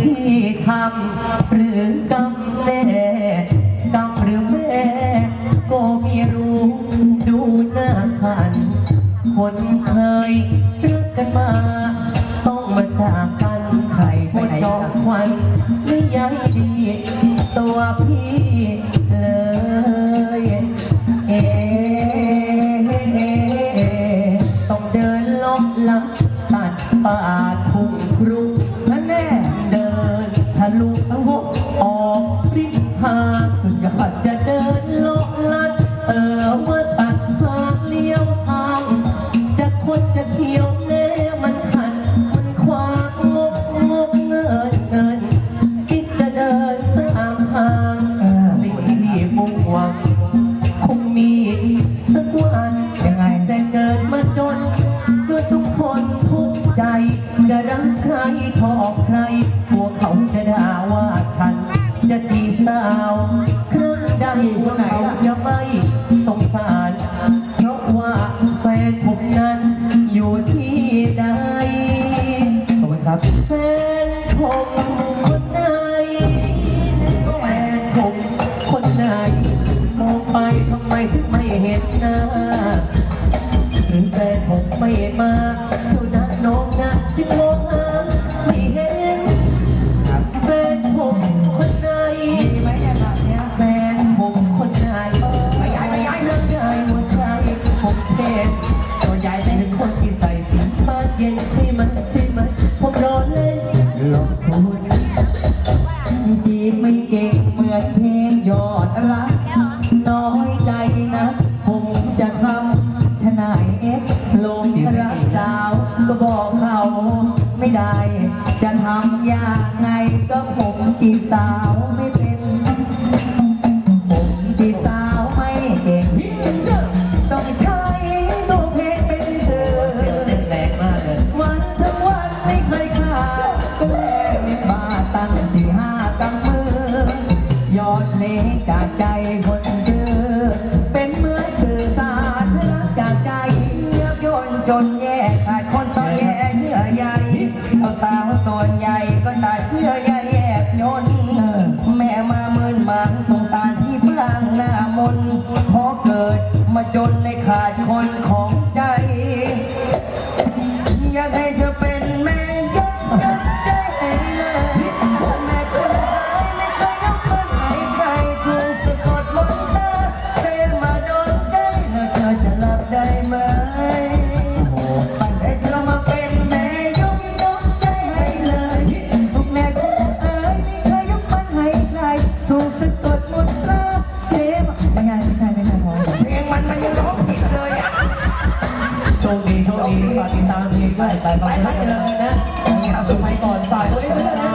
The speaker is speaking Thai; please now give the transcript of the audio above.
ที่ทำหรือกรรมแน่กรรมหรือแม่ก็ไม่รู้ดูหน้าขัน คนเคยรักกันมา ต้องมาจากกันใครไปไหนจองควันไม่ใยดี ตัวพี่เลยเอต้องเดินลบลับตัดป่า ทะลุวกออกทิศทางอยากจะเดินโลบลัดเออว่าตัดทางเลี้ยวทาง จะคนจะเที่ยวแน่มันขัด มันขวางงกงกเงินเงินคิดจะเดินตามทางสิ่งที่มุ่งหวังคงมีสักวัน นทุกข์ใจจะรักใครชอบใครกลัวเขาจะด่าว่าฉัน จะตีสาวเครั้งใดพวกเขาจะไม่สงสาร เพราะว่าแฟนผมนั้นอยู่ที่ใดขอบคุณครับแฟนผมคนไหนแฟนผมคนไหนมองไปทำไมถึงไม่เห็นหน้า หรือแฟนผมไม่มาชวนะน้องนะจึงมองหาไม่เห็นแฟนผมคนไหนแฟนผมคนไหนไม่ย้ายไม่ย้ายเรื่องใหญ่หัวใจผมเด็นตัวใหญ่เป็นคนที่ใส่สีฟ้าเย็นใช่ไหมใช่ไหมผมรอเล่นหลองพูดจีบไม่เก่งเหมือนเพลงยอดรักายเอฟลงรักสาวก็บอกเขาไม่ได้ จะทำอย่างไงก็ผมจีบสาวไม่เป็น ผมจีบสาวไม่เก่งต้องใช้ตัวเพลงเป็นสื่อเต้นแรงมากเลยวันทั้งวันไม่เคยขาดก็แลกมาตั้งสี่ห้ากำมือ ยอดเพลงจากใจคน จนแย่ขาดคนต้องแย่เยื่อใยสาวๆส่วนใหญ่ก็ตัดเยื่อใยแยกยนแม่มาเมินมางสงสารที่เบื้องหน้ามนขอเกิดมาจนในขาดคนของ โชคดีโชคดีฝากติดตามเพลงด้วยไปไปไปเลยนะเอาไปก่อนฝากด้วยนะครับ